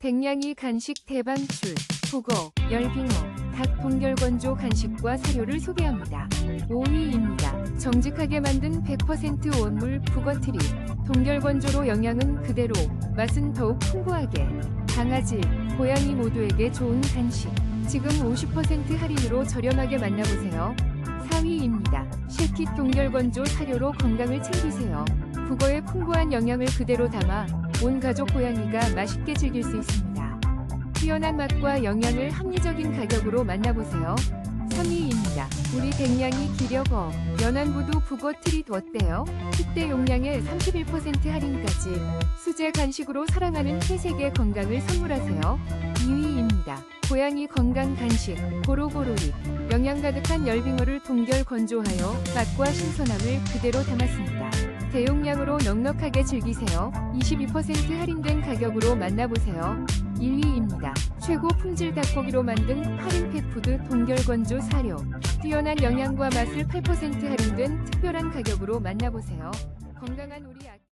백냥이 간식 대방출, 북어, 열빙어, 닭 동결건조 간식과 사료를 소개합니다. 5위입니다. 정직하게 만든 100% 원물 북어트리, 동결건조로 영양은 그대로, 맛은 더욱 풍부하게, 강아지, 고양이 모두에게 좋은 간식. 지금 50% 할인으로 저렴하게 만나보세요. 4위입니다. 실킷 동결건조 사료로 건강을 챙기세요. 북어의 풍부한 영양을 그대로 담아 온 가족 고양이가 맛있게 즐길 수 있습니다. 뛰어난 맛과 영양을 합리적인 가격으로 만나보세요. 3위입니다. 우리 백냥이 기력어 연안부두 북어 트릿 어때요? 10대 용량에 31% 할인까지 수제 간식으로 사랑하는 회색의 건강을 선물하세요. 2위입니다. 고양이 건강 간식 고로고로릿 영양 가득한 열빙어를 동결 건조하여 맛과 신선함을 그대로 담았습니다. 대용 량으로 넉넉하게 즐기세요. 22% 할인된 가격으로 만나보세요. 1위입니다. 최고 품질 닭고기로 만든 할인 펫푸드 동결 건조 사료. 뛰어난 영양과 맛을 8% 할인된 특별한 가격으로 만나보세요. 건강한 우리 아기